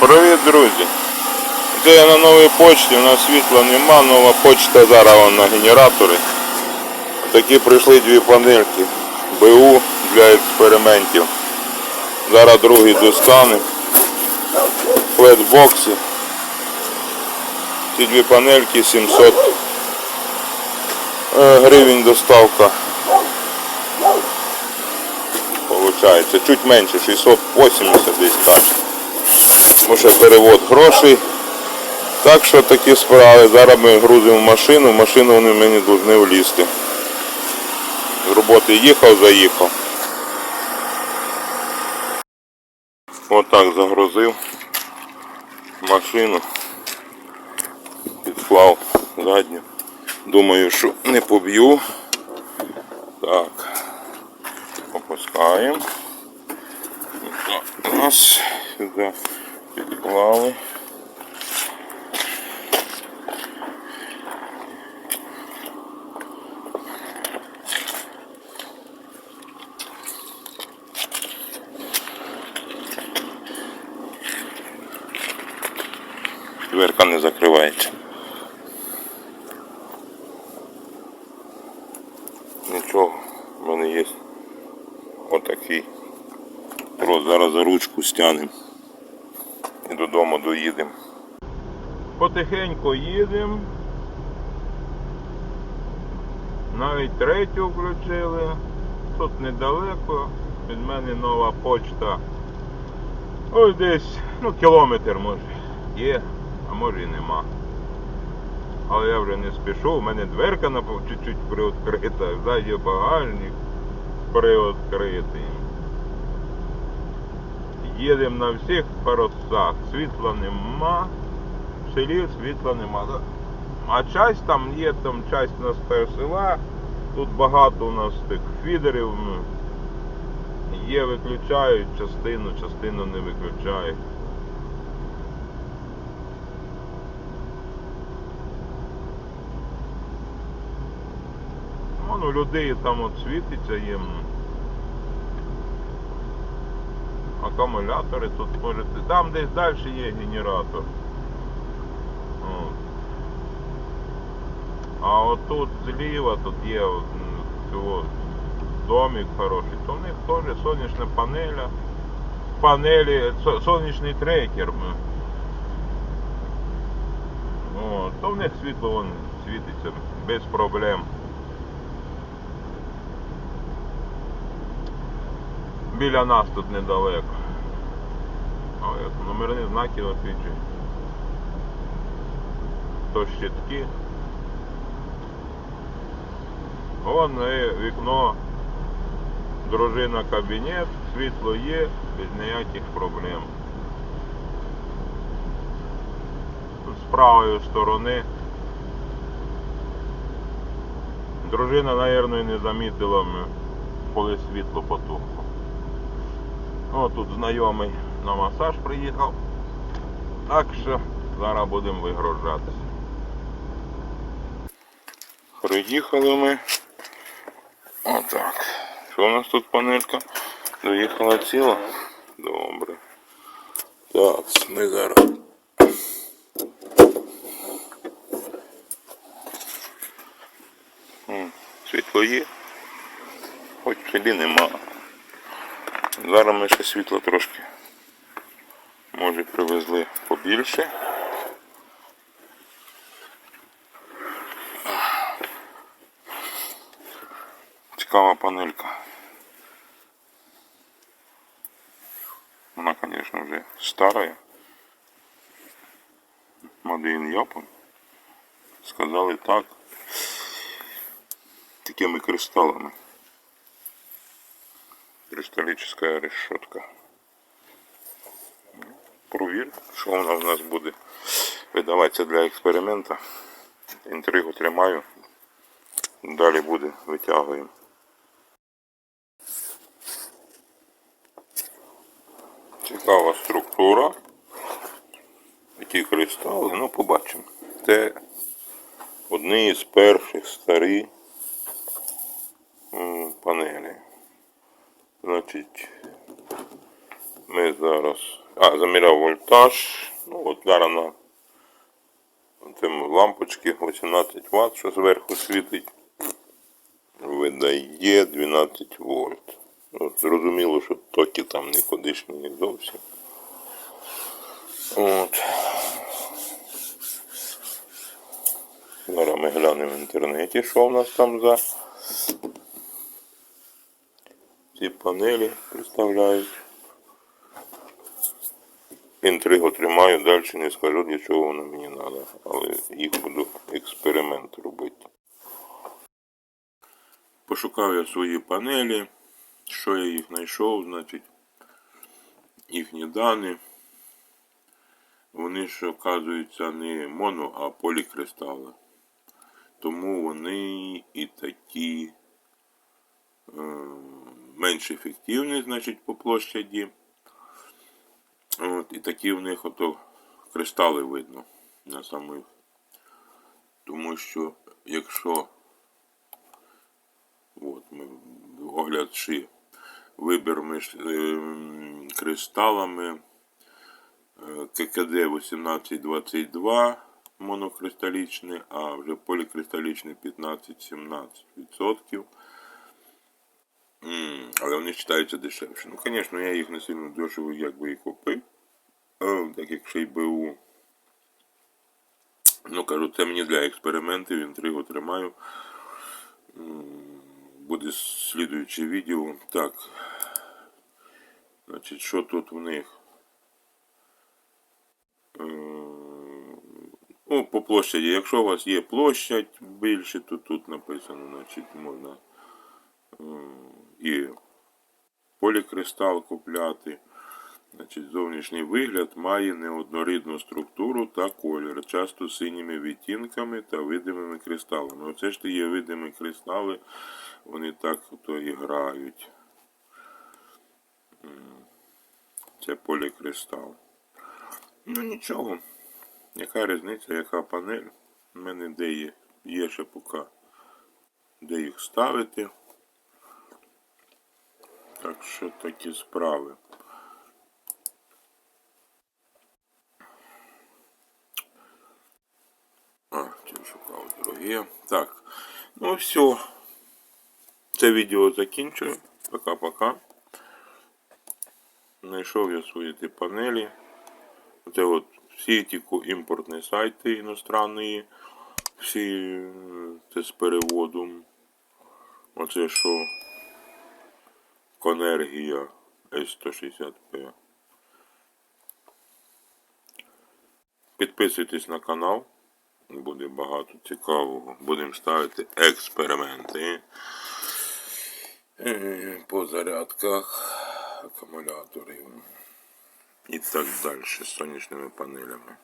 Привіт, друзі! Це я на новій почті, у нас світла нема, нова почта зараз на генератори. Такі прийшли дві панельки БУ для експериментів. Зараз другий достанемо. В флетбоксі. Ці дві панельки 700 е, гривень доставка. Получається, чуть менше, 680 десь так. Може перевод грошей. Так що такі справи. Зараз ми грузимо машину, в машину вони мені повинні влізти. З роботи їхав, заїхав. Отак загрузив машину. Підклав задню. Думаю, що не поб'ю. Так. Опускаємо. Так, Раз, сюди підклали. Дверка не закривається. Нічого, в мене є отакий. Трос зараз за ручку стягнемо доїдемо. Потихеньку їдемо. Навіть третю включили. Тут недалеко. Від мене нова почта. Ось десь, ну, кілометр може. Є, а може і нема. Але я вже не спішу, у мене дверка чуть-чуть приоткрита, ззаді багажник приоткритий. Їдемо на всіх парусах. Світла нема. В селі світла нема. А часть там є, там часть у нас села. Тут багато у нас тих фідерів. ну, Є, виключають частину, частину не виключають. Вон людей там от світиться їм. Акумулятори тут можете. Там десь далі є генератор. От. А отут зліва тут є цього домик хороший, то в них теж сонячна панеля. Панелі, со- сонячний трекер. От, то в них світло вон світиться без проблем. Біля нас тут недалеко. Як номерні знаки освічують. То щитки. Вон е, вікно, дружина кабінет, світло є, без ніяких проблем. Тут з правої сторони. Дружина, мабуть, не замітила, коли світло потухло. О, тут знайомий на масаж приїхав. Так що зараз будемо вигружатися. Приїхали ми. Отак. Що у нас тут панелька? Доїхала ціла? Добре. Так, ми зараз. Світло є. Хоч селі нема. Зараз ми ще світло трошки. Може привезли побільше. Цікава панелька. Вона, звісно, вже стара. Made Japan. Сказали так. Такими кристалами. Кристаллическая решетка. Провір, що вона в нас буде видаватися для експерименту. Інтригу тримаю. Далі буде, витягуємо. Цікава структура. Ті кристали, ну побачимо. Це одні із перших старі панелі. Значить, Ми зараз. А, заміряв вольтаж. Ну от зараз на цим лампочки 18 Вт, що зверху світить. Видає 12 вольт. Ну, зрозуміло, що токи там нікудишні зовсім. От. Зараз ми глянемо в інтернеті, що в нас там за ці панелі представляють. Інтригу тримаю, далі не скажу, для чого воно мені треба, але їх буду експеримент робити. Пошукав я свої панелі, що я їх знайшов, значить, їхні дані. Вони ж, оказуються, не моно, а полікристали. Тому вони і такі е, менш ефективні, значить, по площаді. От, і такі в них ото кристали видно на самих. Тому що якщо от ми оглядши вибір між е, кристалами ККД 1822 монокристалічний, а вже полікристалічний 15-17%. М, Але вони вважаються дешевше. Ну, звісно, я їх не сильно дешево якби і купив. Е, Так як ще й БУ. Ну, кажу, це мені для експериментів, інтригу тримаю. Буде слідуюче відео. Так. Значить, що тут в них? Ну, по площаді. Якщо у вас є площадь більше, то тут написано, значить, можна і полікристал купляти. Значить, зовнішній вигляд має неоднорідну структуру та колір, часто синіми відтінками та видимими кристалами. Оце ж то є видимі кристали, вони так ото і грають. Це полікристал. Ну нічого. Яка різниця, яка панель? У мене де є, є ще поки де їх ставити. Так що такі справи. А, чим шукав дорогі. Так. Ну все. Це відео закінчую. Пока-пока. Знайшов я свої ті панелі. Це от всі ті імпортні сайти іностранні. Всі е, це з переводом. Оце що Конергія S160P. Підписуйтесь на канал. Буде багато цікавого. Будемо ставити експерименти е, по зарядках акумуляторів і так далі з сонячними панелями.